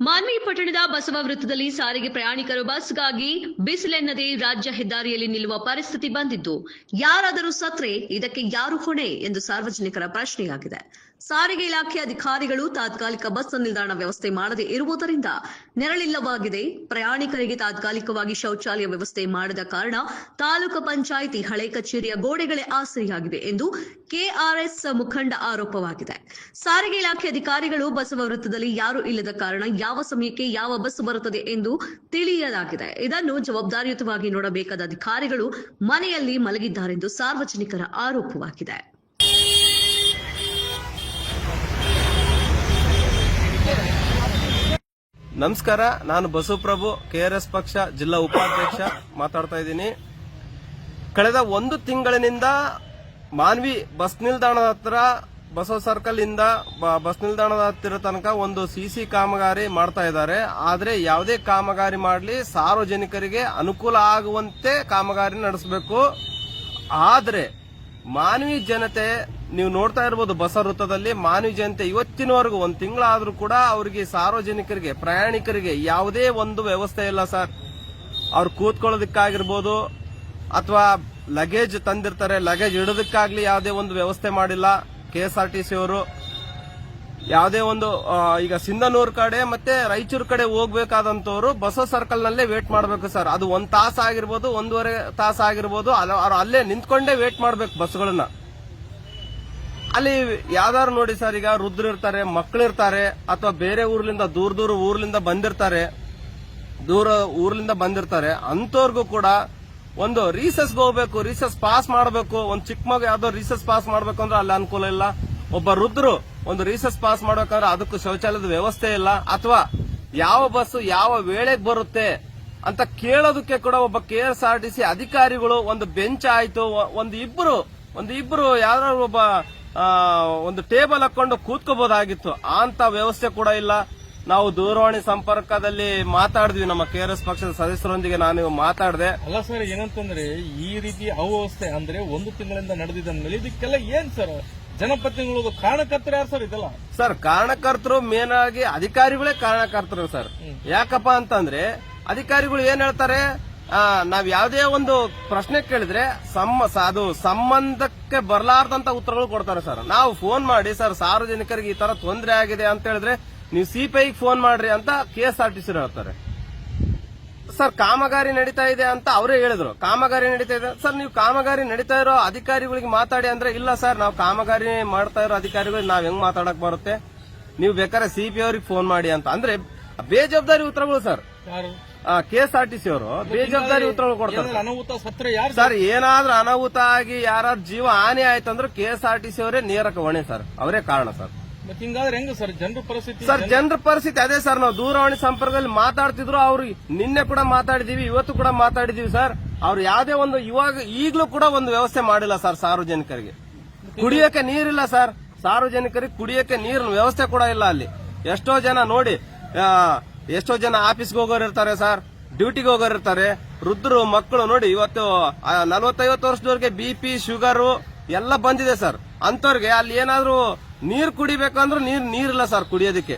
ಮಾನ್ವಿ ಪಟ್ಟಣದ ಬಸವ ವೃತ್ತದಲ್ಲಿ ಸಾರಿಗೆ ಪ್ರಯಾಣಿಕರು ಬಸ್ಗಾಗಿ ಬಿಸಿಲೆನ್ನದೆ ರಾಜ್ಯ ಹೆದ್ದಾರಿಯಲ್ಲಿ ನಿಲ್ಲುವ ಪರಿಸ್ಥಿತಿ ಬಂದಿದ್ದು, ಯಾರಾದರೂ ಸತ್ರೆ ಇದಕ್ಕೆ ಯಾರು ಹೊಣೆ ಎಂದು ಸಾರ್ವಜನಿಕರ ಪ್ರಶ್ನೆಯಾಗಿದೆ. ಸಾರಿಗೆ ಇಲಾಖೆ ಅಧಿಕಾರಿಗಳು ತಾತ್ಕಾಲಿಕ ಬಸ್ ನಿಲ್ದಾಣ ವ್ಯವಸ್ಥೆ ಮಾಡದೇ ಇರುವುದರಿಂದ ನೆರಳಿಲ್ಲವಾಗಿದೆ. ಪ್ರಯಾಣಿಕರಿಗೆ ತಾತ್ಕಾಲಿಕವಾಗಿ ಶೌಚಾಲಯ ವ್ಯವಸ್ಥೆ ಮಾಡದ ಕಾರಣ ತಾಲೂಕು ಪಂಚಾಯಿತಿ ಹಳೆ ಕಚೇರಿಯ ಗೋಡೆಗಳೇ ಆಸರಿಯಾಗಿವೆ ಎಂದು ಕೆಆರ್ಎಸ್ ಮುಖಂಡ ಆರೋಪವಾಗಿದೆ. ಸಾರಿಗೆ ಇಲಾಖೆ ಅಧಿಕಾರಿಗಳು ಬಸವ ವೃತ್ತದಲ್ಲಿ ಯಾರು ಇಲ್ಲದ ಕಾರಣ ಯಾವ ಸಮಯಕ್ಕೆ ಯಾವ ಬಸ್ ಬರುತ್ತದೆ ಎಂದು ತಿಳಿಯಲಾಗಿದೆ. ಇದನ್ನು ಜವಾಬ್ದಾರಿಯುತವಾಗಿ ನೋಡಬೇಕಾದ ಅಧಿಕಾರಿಗಳು ಮನೆಯಲ್ಲಿ ಮಲಗಿದ್ದಾರೆಂದು ಸಾರ್ವಜನಿಕರ ಆರೋಪವಾಗಿದೆ. ನಮಸ್ಕಾರ, ನಾನು ಬಸವಪ್ರಭು ಕೆಆರ್ಎಸ್ ಪಕ್ಷ, ಜಿಲ್ಲಾ ಉಪಾಧ್ಯಕ್ಷ ಮಾತಾಡ್ತಾ ಇದ್ದೀನಿ. ಕಳೆದ ಒಂದು ತಿಂಗಳಿನಿಂದ ಮಾನ್ವಿ ಬಸ್ ನಿಲ್ದಾಣದ ಹತ್ರ, ಬಸವ ಸರ್ಕಲ್ ಇಂದ ಬಸ್ ನಿಲ್ದಾಣದ ಹತ್ತಿರ ತನಕ ಒಂದು ಸಿಸಿ ಕಾಮಗಾರಿ ಮಾಡ್ತಾ ಇದ್ದಾರೆ. ಆದರೆ ಯಾವುದೇ ಕಾಮಗಾರಿ ಮಾಡಲಿ, ಸಾರ್ವಜನಿಕರಿಗೆ ಅನುಕೂಲ ಆಗುವಂತೆ ಕಾಮಗಾರಿ ನಡೆಸಬೇಕು. ಆದ್ರೆ ಮಾನವಿ ಜನತೆ, ನೀವು ನೋಡ್ತಾ ಇರ್ಬೋದು ಬಸ ವೃತ್ತದಲ್ಲಿ ಮಾನವಿ ಜನತೆ ಇವತ್ತಿನವರೆಗೂ ಒಂದು ತಿಂಗಳಾದ್ರೂ ಕೂಡ ಅವರಿಗೆ ಸಾರ್ವಜನಿಕರಿಗೆ, ಪ್ರಯಾಣಿಕರಿಗೆ ಯಾವುದೇ ಒಂದು ವ್ಯವಸ್ಥೆ ಇಲ್ಲ ಸರ್. ಅವ್ರು ಕೂತ್ಕೊಳ್ಳೋದಕ್ಕಾಗಿರ್ಬೋದು ಅಥವಾ ಲಗೇಜ್ ತಂದಿರ್ತಾರೆ, ಲಗೇಜ್ ಇಡೋದಕ್ಕಾಗ್ಲಿ ಯಾವುದೇ ಒಂದು ವ್ಯವಸ್ಥೆ ಮಾಡಿಲ್ಲ. K S R T C ಅವರು ಯಾವುದೇ ಒಂದು ಈಗ ಸಿಂಧನೂರ್ ಕಡೆ ಮತ್ತೆ ರಾಯಚೂರು ಕಡೆ ಹೋಗ್ಬೇಕಾದಂತವ್ರು ಬಸವ ಸರ್ಕಲ್ ನಲ್ಲೇ ವೇಟ್ ಮಾಡಬೇಕು ಸರ್ ಅದು ಒಂದ್ ತಾಸ ಆಗಿರ್ಬೋದು, ಒಂದೂವರೆ ತಾಸ ಆಗಿರ್ಬೋದು ಅಲ್ಲ- ನಿಂತ್ಕೊಂಡೇ ವೇಟ್ ಮಾಡ್ಬೇಕು ಬಸ್ಗಳನ್ನ. ಅಲ್ಲಿ ಯಾವ್ದಾರು ನೋಡಿ ಸರ್ ಈಗ ವೃದ್ಧರು ಇರ್ತಾರೆ ಮಕ್ಕಳಿರ್ತಾರೆ ಅಥವಾ ಬೇರೆ ಊರ್ಲಿಂದ ದೂರ ದೂರ ಊರ್ಲಿಂದ ಬಂದಿರ್ತಾರೆ, ದೂರ ಊರ್ಲಿಂದ ಬಂದಿರ್ತಾರೆ ಅಂತವ್ರಿಗೂ ಕೂಡ ಒಂದು ರೀಸಸ್ ಹೋಗ್ಬೇಕು ರೀಸಸ್ ಪಾಸ್ ಮಾಡಬೇಕು, ಒಂದು ಚಿಕ್ಕ ಮಗು ಯಾವ್ದೋ ರೀಸಸ್ ಪಾಸ್ ಮಾಡ್ಬೇಕು ಅಂದ್ರೆ ಅಲ್ಲಿ ಅನುಕೂಲ ಇಲ್ಲ. ಒಬ್ಬ ವೃದ್ಧರು ಒಂದು ರೀಸಸ್ ಪಾಸ್ ಮಾಡ್ಬೇಕಂದ್ರೆ ಅದಕ್ಕೂ ಶೌಚಾಲಯದ ವ್ಯವಸ್ಥೆ ಇಲ್ಲ. ಅಥವಾ ಯಾವ ಬಸ್ ಯಾವ ವೇಳೆಗೆ ಬರುತ್ತೆ ಅಂತ ಕೇಳೋದಕ್ಕೆ ಕೂಡ ಒಬ್ಬ K S R T C ಅಧಿಕಾರಿಗಳು ಒಂದು ಬೆಂಚ್ ಆಯ್ತು. ಒಂದು ಇಬ್ರು ಒಂದು ಇಬ್ರು ಯಾರು ಒಬ್ಬ ಒಂದು ಟೇಬಲ್ ಹಾಕೊಂಡು ಕೂತ್ಕೋಬಹುದಾಗಿತ್ತು ಅಂತ ವ್ಯವಸ್ಥೆ ಕೂಡ ಇಲ್ಲ. ನಾವು ದೂರವಾಣಿ ಸಂಪರ್ಕದಲ್ಲಿ ಮಾತಾಡಿದ್ವಿ. ನಮ್ಮ ಕೆ ಆರ್ ಎಸ್ ಪಕ್ಷದ ಸದಸ್ಯರೊಂದಿಗೆ ನಾನು ಮಾತಾಡಿದೆ. ಅಲ್ಲ ಸರ್, ಏನಂತಂದ್ರೆ ಈ ರೀತಿ ಅವ್ಯವಸ್ಥೆ ಅಂದ್ರೆ ಒಂದು ತಿಂಗಳಿಂದ ನಡೆದಿದ್ದ ಇದಕ್ಕೆಲ್ಲ ಏನ್ ಸರ್ ಜನಪ್ರತಿನಿಧಿಗಳು ಕಾರಣಕರ್ತರು ಯಾರು ಸರ್ ಇದೆಲ್ಲ? ಸರ್ ಕಾರಣಕರ್ತರು ಮೇನ್ ಆಗಿ ಅಧಿಕಾರಿಗಳೇ ಕಾರಣಕರ್ತರು ಸರ್. ಯಾಕಪ್ಪ ಅಂತಂದ್ರೆ ಅಧಿಕಾರಿಗಳು ಏನ್ ಹೇಳ್ತಾರೆ? ನಾವ್ ಯಾವುದೇ ಒಂದು ಪ್ರಶ್ನೆ ಕೇಳಿದ್ರೆ ಅದು ಸಂಬಂಧಕ್ಕೆ ಬರಲಾರ್ದಂತ ಉತ್ತರಗಳು ಕೊಡ್ತಾರೆ ಸರ್. ನಾವು ಫೋನ್ ಮಾಡಿ ಸರ್ ಸಾರ್ವಜನಿಕರಿಗೆ ಈ ತರ ತೊಂದರೆ ಆಗಿದೆ ಅಂತ ಹೇಳಿದ್ರೆ ನೀವು ಸಿಪಿಐಗೆ ಫೋನ್ ಮಾಡ್ರಿ ಅಂತ K S R T C ಹೇಳ್ತಾರೆ. ಸರ್ ಕಾಮಗಾರಿ ನಡೀತಾ ಇದೆ ಅಂತ ಅವರೇ ಹೇಳಿದ್ರು. ಕಾಮಗಾರಿ ನಡೀತಾ ಇದೆ. ಸರ್ ನೀವು ಕಾಮಗಾರಿ ನಡೀತಾ ಇರೋ ಅಧಿಕಾರಿಗಳಿಗೆ ಮಾತಾಡಿ ಅಂದ್ರೆ ಇಲ್ಲ ಸರ್ ನಾವು ಕಾಮಗಾರಿ ಮಾಡ್ತಾ ಇರೋ ಅಧಿಕಾರಿಗಳಿಗೆ ನಾವ್ ಹೆಂಗ್ ಮಾತಾಡಕ್ ಬರುತ್ತೆ? ನೀವು ಬೇಕಾದ್ರೆ ಸಿಪಿ ಅವ್ರಿಗೆ ಫೋನ್ ಮಾಡಿ ಅಂತ. ಅಂದ್ರೆ ಬೇಜವಾಬ್ದಾರಿ ಉತ್ತರಗಳು ಸರ್. ಯಾರು? K S R T C ಅವರು. ಬೇಜವಾಬ್ದಾರಿ ಉತ್ತರಗಳು ಕೊಡ್ತಾರೆ ಅನಾಹುತ ಸತ್ರ ಸರ್ ಏನಾದ್ರೂ ಅನಾಹುತ ಆಗಿ ಯಾರಾದ್ರೂ ಜೀವ ಹಾನಿ ಆಯ್ತಂದ್ರೆ K S R T C ಅವರೇ ನೇರಕ ಹೊಣೆ ಸರ್. ಅವರೇ ಕಾರಣ ಸರ್. ಹಿಂಗಾದ್ರೆ ಹೆಂಗ ಸರ್? ಜನರ ಪರಿಸ್ಥಿತಿ ಸರ್ ಜನರ ಪರಿಸ್ಥಿತಿ ಅದೇ ಸರ್. ನಾವು ದೂರವಾಣಿ ಸಂಪರ್ಕದಲ್ಲಿ ಮಾತಾಡ್ತಿದ್ರು ಅವ್ರು ನಿನ್ನೆ ಕೂಡ ಮಾತಾಡಿದೀವಿ ಇವತ್ತು ಕೂಡ ಮಾತಾಡಿದೀವಿ ಸರ್. ಅವ್ರು ಯಾವ್ದೇ ಒಂದು ಇವಾಗ ಈಗಲೂ ಕೂಡ ಒಂದು ವ್ಯವಸ್ಥೆ ಮಾಡಿಲ್ಲ ಸರ್ ಸಾರ್ವಜನಿಕರಿಗೆ. ಕುಡಿಯಕ್ಕೆ ನೀರಿಲ್ಲ ಸರ್. ಸಾರ್ವಜನಿಕರಿಗೆ ಕುಡಿಯಕ್ಕೆ ನೀರಿನ ವ್ಯವಸ್ಥೆ ಕೂಡ ಇಲ್ಲ ಅಲ್ಲಿ. ಎಷ್ಟೋ ಜನ ನೋಡಿ ಎಷ್ಟೋ ಜನ ಆಫೀಸ್ಗೆ ಹೋಗೋರು ಇರ್ತಾರೆ ಸರ್. ಡ್ಯೂಟಿಗೆ ಹೋಗೋರು ಇರ್ತಾರೆ. ವೃದ್ಧರು ಮಕ್ಕಳು ನೋಡಿ ಇವತ್ತು ನಲವತ್ತೈವತ್ತು ವರ್ಷದವ್ರಿಗೆ ಬಿ ಪಿ ಶುಗರು ಎಲ್ಲ ಬಂದಿದೆ ಸರ್. ಅಂತವ್ರಿಗೆ ಅಲ್ಲಿ ಏನಾದ್ರೂ ನೀರ್ ಕುಡಿಬೇಕಂದ್ರೆ ನೀರ್ ನೀರಿಲ್ಲ ಸರ್ ಕುಡಿಯೋದಕ್ಕೆ.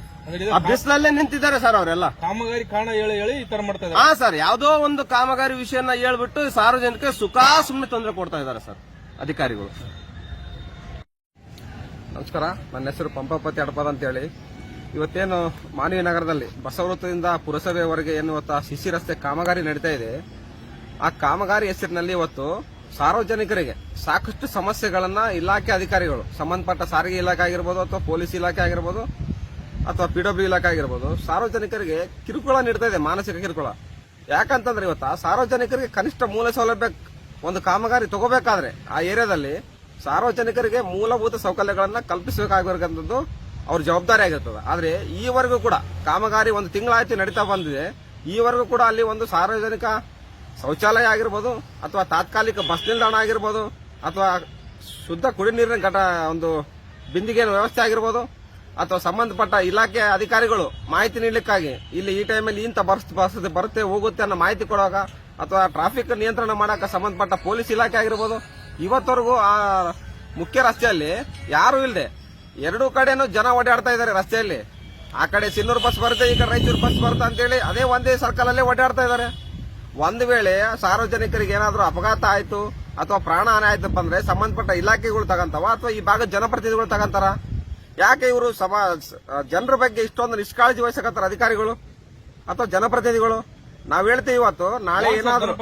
ಆ ಬಿಸಿಲಲ್ಲೇ ನಿಂತಿದ್ದಾರೆ ಸರ್ ಅವರೆಲ್ಲ. ಕಾಮಗಾರಿ ಕಾರಣ ಹೇಳಿ ಹೇಳಿ ಈ ತರ ಮಾಡ್ತಾ ಇದ್ದಾರೆ. ಹಾ ಸರ್ ಯಾವ್ದೋ ಒಂದು ಕಾಮಗಾರಿ ವಿಷಯನ ಹೇಳ್ಬಿಟ್ಟು ಸಾರ್ವಜನಿಕ ಸುಖ ಸುಮ್ಮನೆ ತೊಂದರೆ ಕೊಡ್ತಾ ಇದ್ದಾರೆ ಸರ್ ಅಧಿಕಾರಿಗಳು. ನಮಸ್ಕಾರ ನನ್ನ ಹೆಸರು ಪಂಪಪತಿ ಅಡಪದ ಅಂತೇಳಿ. ಇವತ್ತೇನು ಮಾನವಿ ನಗರದಲ್ಲಿ ಬಸವೃತ್ತದಿಂದ ಪುರಸಭೆವರೆಗೆ ಏನು ಇವತ್ತು ಸಿಸಿ ರಸ್ತೆ ಕಾಮಗಾರಿ ನಡೀತಾ ಇದೆ. ಆ ಕಾಮಗಾರಿ ಹೆಸರಿನಲ್ಲಿ ಇವತ್ತು ಸಾರ್ವಜನಿಕರಿಗೆ ಸಾಕಷ್ಟು ಸಮಸ್ಯೆಗಳನ್ನ ಇಲಾಖೆ ಅಧಿಕಾರಿಗಳು, ಸಂಬಂಧಪಟ್ಟ ಸಾರಿಗೆ ಇಲಾಖೆ ಆಗಿರ್ಬೋದು ಅಥವಾ ಪೊಲೀಸ್ ಇಲಾಖೆ ಆಗಿರ್ಬೋದು ಅಥವಾ ಪಿಡಬ್ಲ್ಯೂ ಇಲಾಖೆ ಆಗಿರ್ಬೋದು, ಸಾರ್ವಜನಿಕರಿಗೆ ಕಿರುಕುಳ ನೀಡ್ತಾ ಇದೆ, ಮಾನಸಿಕ ಕಿರುಕುಳ. ಯಾಕಂತಂದ್ರೆ ಇವತ್ತ ಸಾರ್ವಜನಿಕರಿಗೆ ಕನಿಷ್ಠ ಮೂಲ ಸೌಲಭ್ಯ ಒಂದು ಕಾಮಗಾರಿ ತಗೋಬೇಕಾದ್ರೆ ಆ ಏರಿಯಾದಲ್ಲಿ ಸಾರ್ವಜನಿಕರಿಗೆ ಮೂಲಭೂತ ಸೌಕರ್ಯಗಳನ್ನ ಕಲ್ಪಿಸಬೇಕಾಗಿರ್ತಕ್ಕಂಥದ್ದು ಅವ್ರ ಜವಾಬ್ದಾರಿ ಆಗಿರ್ತದೆ. ಆದ್ರೆ ಈವರೆಗೂ ಕೂಡ ಕಾಮಗಾರಿ ಒಂದು ತಿಂಗಳಾಯ್ತು ನಡೀತಾ ಬಂದಿದೆ. ಈವರೆಗೂ ಕೂಡ ಅಲ್ಲಿ ಒಂದು ಸಾರ್ವಜನಿಕ ಶೌಚಾಲಯ ಆಗಿರ್ಬೋದು ಅಥವಾ ತಾತ್ಕಾಲಿಕ ಬಸ್ ನಿಲ್ದಾಣ ಆಗಿರ್ಬೋದು ಅಥವಾ ಶುದ್ಧ ಕುಡಿ ನೀರಿನ ಘಟ, ಒಂದು ಬಿಂದಿಗೆ ವ್ಯವಸ್ಥೆ ಆಗಿರ್ಬೋದು ಅಥವಾ ಸಂಬಂಧಪಟ್ಟ ಇಲಾಖೆ ಅಧಿಕಾರಿಗಳು ಮಾಹಿತಿ ನೀಡಲಿಕ್ಕಾಗಿ ಇಲ್ಲಿ ಈ ಟೈಮಲ್ಲಿ ಇಂಥ ಬಸ್ ಬಸ್ ಬರುತ್ತೆ, ಹೋಗುತ್ತೆ ಅನ್ನೋ ಮಾಹಿತಿ ಕೊಡುವಾಗ ಅಥವಾ ಟ್ರಾಫಿಕ್ ನಿಯಂತ್ರಣ ಮಾಡೋಕೆ ಸಂಬಂಧಪಟ್ಟ ಪೊಲೀಸ್ ಇಲಾಖೆ ಆಗಿರ್ಬೋದು, ಇವತ್ತವರೆಗೂ ಆ ಮುಖ್ಯ ರಸ್ತೆಯಲ್ಲಿ ಯಾರು ಇಲ್ಲದೆ ಎರಡೂ ಕಡೆನೂ ಜನ ಓಡಾಡ್ತಾ ಇದ್ದಾರೆ ರಸ್ತೆಯಲ್ಲಿ. ಆ ಕಡೆ ಸಿನ್ನೂರು ಬಸ್ ಬರುತ್ತೆ, ಈ ಕಡೆ ರಾಯಚೂರು ಬಸ್ ಬರುತ್ತೆ ಅಂತೇಳಿ ಅದೇ ಒಂದೇ ಸರ್ಕಲಲ್ಲೇ ಓಡಾಡ್ತಾ ಇದಾರೆ ಒಂದು ವೇಳೆ ಸಾರ್ವಜನಿಕರಿಗೆ ಏನಾದ್ರೂ ಅಪಘಾತ ಆಯ್ತು ಅಥವಾ ಪ್ರಾಣ ಹಾನಿ ಆಯ್ತಪ್ಪ ಅಂದ್ರೆ ಸಂಬಂಧಪಟ್ಟ ಇಲಾಖೆಗಳು ತಗಂತವ ಅಥವಾ ಈ ಭಾಗದ ಜನಪ್ರತಿನಿಧಿಗಳು ತಗಂತಾರ? ಯಾಕೆ ಇವರು ಸಭಾ ಜನರ ಬಗ್ಗೆ ಇಷ್ಟೊಂದು ನಿಷ್ಕಾಳಜಿ ವಹಿಸಕತ್ತಾರ ಅಧಿಕಾರಿಗಳು ಅಥವಾ ಜನಪ್ರತಿನಿಧಿಗಳು? ನಾವ್ ಹೇಳ್ತೀವಿ ಇವತ್ತು ನಾಳೆ ಏನಾದ್ರು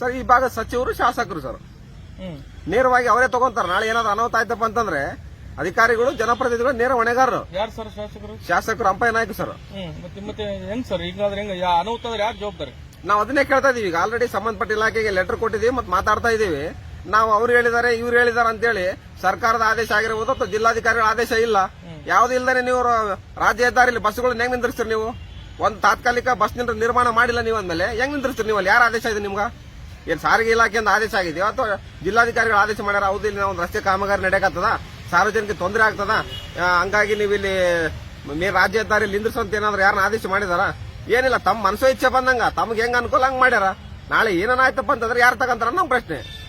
ಸರ್ ಈ ಭಾಗದ ಸಚಿವರು ಶಾಸಕರು ಸರ್. ನೇರವಾಗಿ ಅವರೇ ತಗೊಂತಾರ. ನಾಳೆ ಏನಾದ್ರು ಅನಾಹುತ ಆಯ್ತಪ್ಪ ಅಂತಂದ್ರೆ ಅಧಿಕಾರಿಗಳು ಜನಪ್ರತಿನಿಧಿಗಳು ನೇರ ಹೊಣೆಗಾರರು. ಶಾಸಕರು? ಶಾಸಕರು ಅಂಪಯ್ಯ ನಾಯ್ಕ ಸರ್. ಹೆಂಗ್ ಸರ್? ಈಗ ಅನಾಹುತ ಯಾರು ಜವಾಬ್ದಾರಿ? ನಾವು ಅದನ್ನೇ ಕೇಳ್ತಾ ಇದೀವಿ. ಈಗ ಆಲ್ರೆಡಿ ಸಂಬಂಧಪಟ್ಟ ಇಲಾಖೆಗೆ ಲೆಟರ್ ಕೊಟ್ಟಿದ್ದೀವಿ ಮತ್ತೆ ಮಾತಾಡ್ತಾ ಇದೀವಿ. ನಾವು ಅವ್ರು ಹೇಳಿದ್ದಾರೆ ಇವ್ರು ಹೇಳಿದಾರೆ ಅಂತೇಳಿ ಸರ್ಕಾರದ ಆದೇಶ ಆಗಿರ್ಬೋದು ಅಥವಾ ಜಿಲ್ಲಾಧಿಕಾರಿಗಳ ಆದೇಶ ಇಲ್ಲ. ಯಾವ್ದು ಇಲ್ದಾನೆ ನೀವು ರಾಜ್ಯ ಹೆದ್ದಾರಿಲಿ ಬಸ್ಗಳನ್ನ ಹೆಂಗ್ ನಿಂದ್ರಿಸ್ತೀರಿ ನೀವು? ಒಂದು ತಾತ್ಕಾಲಿಕ ಬಸ್ ನಿಂತ ನಿರ್ಮಾಣ ಮಾಡಿಲ್ಲ ನೀವು ಅಂದ್ಮೇಲೆ ಹೆಂಗ್ ನಿಂದ್ರಿಸ್ತೀರಿ ನೀವು ಅಲ್ಲಿ? ಯಾರು ಆದೇಶ ಇದೆ ನಿಮ್ಗೆ? ಏನು ಸಾರಿಗೆ ಇಲಾಖೆಯಿಂದ ಆದೇಶ ಆಗಿದೆಯೋ ಅಥವಾ ಜಿಲ್ಲಾಧಿಕಾರಿಗಳ ಆದೇಶ ಮಾಡ್ಯಾರ? ಹೌದು ಇಲ್ಲಿ ನಾವು ಒಂದು ರಸ್ತೆ ಕಾಮಗಾರಿ ನಡೆಯಕತ್ತದ ಸಾರ್ವಜನಿಕ ತೊಂದರೆ ಆಗ್ತದ. ಹಂಗಾಗಿ ನೀವು ಇಲ್ಲಿ ರಾಜ್ಯ ಹೆದ್ದಾರಿಲಿ ನಿಂದ್ರಿಸುವಂತ ಏನಾದ್ರೂ ಯಾರನ್ನ ಆದೇಶ ಮಾಡಿದಾರ? ಏನಿಲ್ಲ, ತಮ್ಮ ಮನಸ್ಸು ಇಚ್ಛೆ ಬಂದಂಗ, ತಮ್ಗೆ ಹೆಂಗ ಅನುಕೂಲ ಹಂಗ ಮಾಡ್ಯಾರ? ನಾಳೆ ಏನಾಯ್ತಪ್ಪ ಅಂತಂದ್ರೆ ಯಾರು ತಗಂತಾರ ನಮ್ ಪ್ರಶ್ನೆ.